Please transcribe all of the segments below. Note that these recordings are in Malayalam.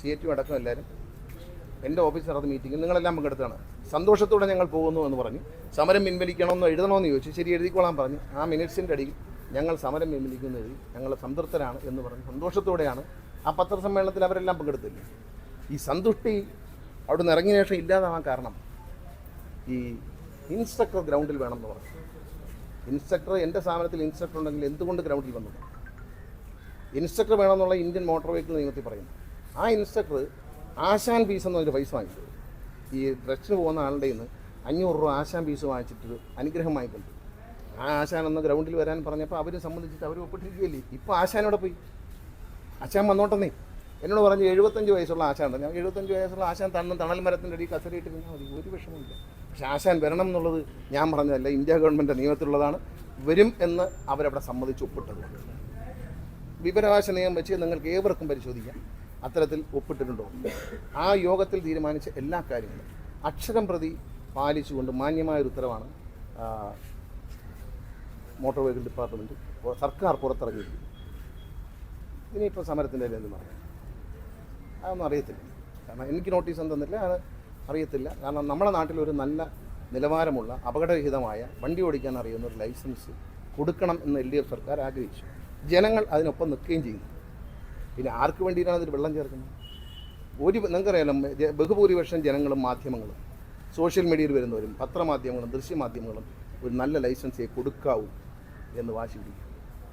സി എ ടി അടക്കം എല്ലാവരും എന്റെ ഓഫീസ് നടന്ന മീറ്റിംഗിൽ നിങ്ങളെല്ലാം പങ്കെടുത്താണ് സന്തോഷത്തോടെ ഞങ്ങൾ പോകുന്നു എന്ന് പറഞ്ഞു. സമരം പിൻവലിക്കണമെന്നോ എഴുതണമെന്ന് ചോദിച്ചു. ശരി എഴുതിക്കോളാൻ പറഞ്ഞു. ആ മിനിറ്റ്സിന്റെ അടിയിൽ ഞങ്ങൾ സമരം പിൻവലിക്കുന്ന എഴുതി ഞങ്ങൾ സംതൃപ്തരാണ് എന്ന് പറഞ്ഞു. സന്തോഷത്തോടെയാണ് ആ പത്രസമ്മേളനത്തിൽ അവരെല്ലാം പങ്കെടുത്തില്ല ഈ സന്തുഷ്ടി അവിടെ നിന്ന് ഇറങ്ങിയ ശേഷം ഇല്ലാതാവാൻ കാരണം ഈ ഇൻസ്ട്രക്ടർ ഗ്രൗണ്ടിൽ വേണമെന്ന് പറഞ്ഞു. ഇൻസ്ട്രക്ടർ എന്റെ സ്ഥാപനത്തിൽ ഇൻസ്ട്രക്ടർ ഉണ്ടെങ്കിൽ എന്തുകൊണ്ട് ഗ്രൗണ്ടിൽ വന്നു? ഇൻസ്ട്രക്ടർ വേണമെന്നുള്ള ഇന്ത്യൻ മോട്ടോർ വെഹിക്കിൾ നിയമത്തിൽ പറയുന്നു. ആ ഇൻസ്ട്രക്ടർ ആശാൻ ഫീസ് എന്ന് എന്നൊരു പൈസ വാങ്ങിച്ചു. ഈ ഡ്രസ്സിന് പോകുന്ന ആളുടെ നിന്ന് അഞ്ഞൂറ് രൂപ ആശാൻ ഫീസ് വാങ്ങിച്ചിട്ട് അനുഗ്രഹം വാങ്ങിക്കൊണ്ട്. ആ ആശാൻ ഒന്ന് ഗ്രൗണ്ടിൽ വരാൻ പറഞ്ഞപ്പോൾ അവർ സംബന്ധിച്ചിട്ട് അവർ ഒപ്പിട്ടിരിക്കുകയല്ലേ? ഇപ്പോൾ ആശാനോടെ പോയി? ആശാൻ വന്നോട്ടെന്നേ. എന്നോട് പറഞ്ഞു എഴുപത്തഞ്ച് വയസ്സുള്ള ആശാൻ ഞാൻ എഴുപത്തഞ്ച് വയസ്സുള്ള ആശാൻ തണ്ണും തണൽ മരത്തിന്റെ അടി കസരയിട്ട് നിന്നാൽ മതി. ഒരു വിഷമമില്ല പക്ഷെ ആശാൻ വരണം എന്നുള്ളത് ഞാൻ പറഞ്ഞതല്ല ഇന്ത്യ ഗവൺമെന്റ് നിയമത്തിലുള്ളതാണ്. വരും എന്ന് അവരവിടെ സമ്മതിച്ച് ഒപ്പിട്ടതുകൊണ്ട്. വിവരാവകാശ നിയമം വെച്ച് നിങ്ങൾക്ക് ഏവർക്കും പരിശോധിക്കാം. അത്തരത്തിൽ ഒപ്പിട്ടിട്ടുണ്ടോ? ആ യോഗത്തിൽ തീരുമാനിച്ച എല്ലാ കാര്യങ്ങളും അക്ഷരം പ്രതി പാലിച്ചുകൊണ്ട് മാന്യമായൊരു ഉത്തരവാണ് മോട്ടോർ വെഹിക്കിൾ ഡിപ്പാർട്ട്മെന്റ് സർക്കാർ പുറത്തിറങ്ങിയിരിക്കുന്നത് ഇനിയിപ്പോൾ സമരത്തിന്റെ എന്ന് പറയാം? അതൊന്നും അറിയത്തില്ല. കാരണം എനിക്ക് നോട്ടീസ് തന്നില്ല അത് അറിയത്തില്ല. കാരണം നമ്മുടെ നാട്ടിലൊരു നല്ല നിലവാരമുള്ള അപകടരഹിതമായ വണ്ടി ഓടിക്കാൻ അറിയുന്ന ഒരു ലൈസൻസ് കൊടുക്കണം എന്ന് എൽ ഡി എഫ് സർക്കാർ ആഗ്രഹിച്ചു. ജനങ്ങൾ അതിനൊപ്പം നിൽക്കുകയും ചെയ്യുന്നു. പിന്നെ ആർക്ക് വേണ്ടിയിട്ടാണ് അതിൽ വെള്ളം ചേർക്കുന്നത്? ഒരു നിങ്ങൾക്കറിയാലോ ബഹുഭൂരിപക്ഷം ജനങ്ങളും മാധ്യമങ്ങളും സോഷ്യൽ മീഡിയയിൽ വരുന്നവരും പത്രമാധ്യമങ്ങളും ദൃശ്യമാധ്യമങ്ങളും ഒരു നല്ല ലൈസൻസേ കൊടുക്കാവൂ എന്ന് വാശി പിടിക്കും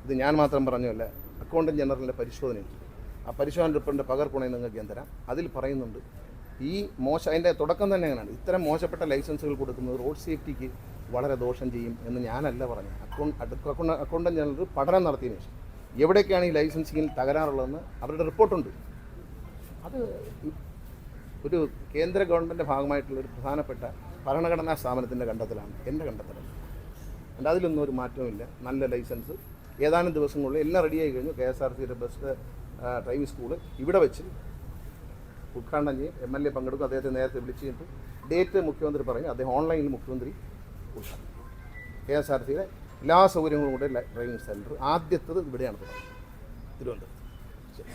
ഇത് ഞാൻ മാത്രം പറഞ്ഞല്ല അക്കൗണ്ടന്റ് ജനറലിന്റെ പരിശോധനയുണ്ട് ആ പരിശോധന റിപ്പോർട്ടിന്റെ പകർപ്പുണേ നിങ്ങൾക്ക് ഞാൻ തരാം. അതിൽ പറയുന്നുണ്ട് ഈ മോശ അതിന്റെ തുടക്കം തന്നെ അങ്ങനെയാണ്. ഇത്തരം മോശപ്പെട്ട ലൈസൻസുകൾ കൊടുക്കുന്നത് റോഡ് സേഫ്റ്റിക്ക് വളരെ ദോഷം ചെയ്യും എന്ന് ഞാനല്ല പറഞ്ഞു അക്കൗണ്ട് അക്കൗണ്ട് അക്കൗണ്ടന്റ് ജനറൽ പഠനം നടത്തിയതിനു ശേഷം. എവിടേക്കാണ് ഈ ലൈസൻസിങ്ങിൽ തകരാറുള്ളതെന്ന് അവരുടെ റിപ്പോർട്ടുണ്ട്. അത് ഒരു കേന്ദ്ര ഗവൺമെന്റ് ഭാഗമായിട്ടുള്ള ഒരു പ്രധാനപ്പെട്ട ഭരണഘടനാ സ്ഥാപനത്തിന്റെ കണ്ടെത്തലാണ്. എന്റെ കണ്ടെത്തലാണ് എന്റെ അതിലൊന്നും ഒരു മാറ്റവുമില്ല. നല്ല ലൈസൻസ്. ഏതാനും ദിവസങ്ങളിൽ എല്ലാം റെഡിയായി കഴിഞ്ഞു. കെ എസ് ആർ സിയുടെ ബസ് ഡ്രൈവിംഗ് സ്കൂൾ ഇവിടെ വെച്ച് ഉദ്ഘാടനം ചെയ്യും. എം എൽ എ പങ്കെടുക്കും. അദ്ദേഹത്തെ നേരത്തെ വിളിച്ചു കഴിഞ്ഞിട്ട് ഡേറ്റ് മുഖ്യമന്ത്രി പറഞ്ഞു അദ്ദേഹം ഓൺലൈനിൽ മുഖ്യമന്ത്രി ഉദ്ഘാടനം കെ എസ് ആർ സിയുടെ എല്ലാ സൗകര്യങ്ങളും കൂടെ ഡ്രൈവിംഗ് സെന്റർ ആദ്യത്തത് ഇവിടെയാണ് തുടങ്ങുന്നത്. തിരുവനന്തപുരം ശരി.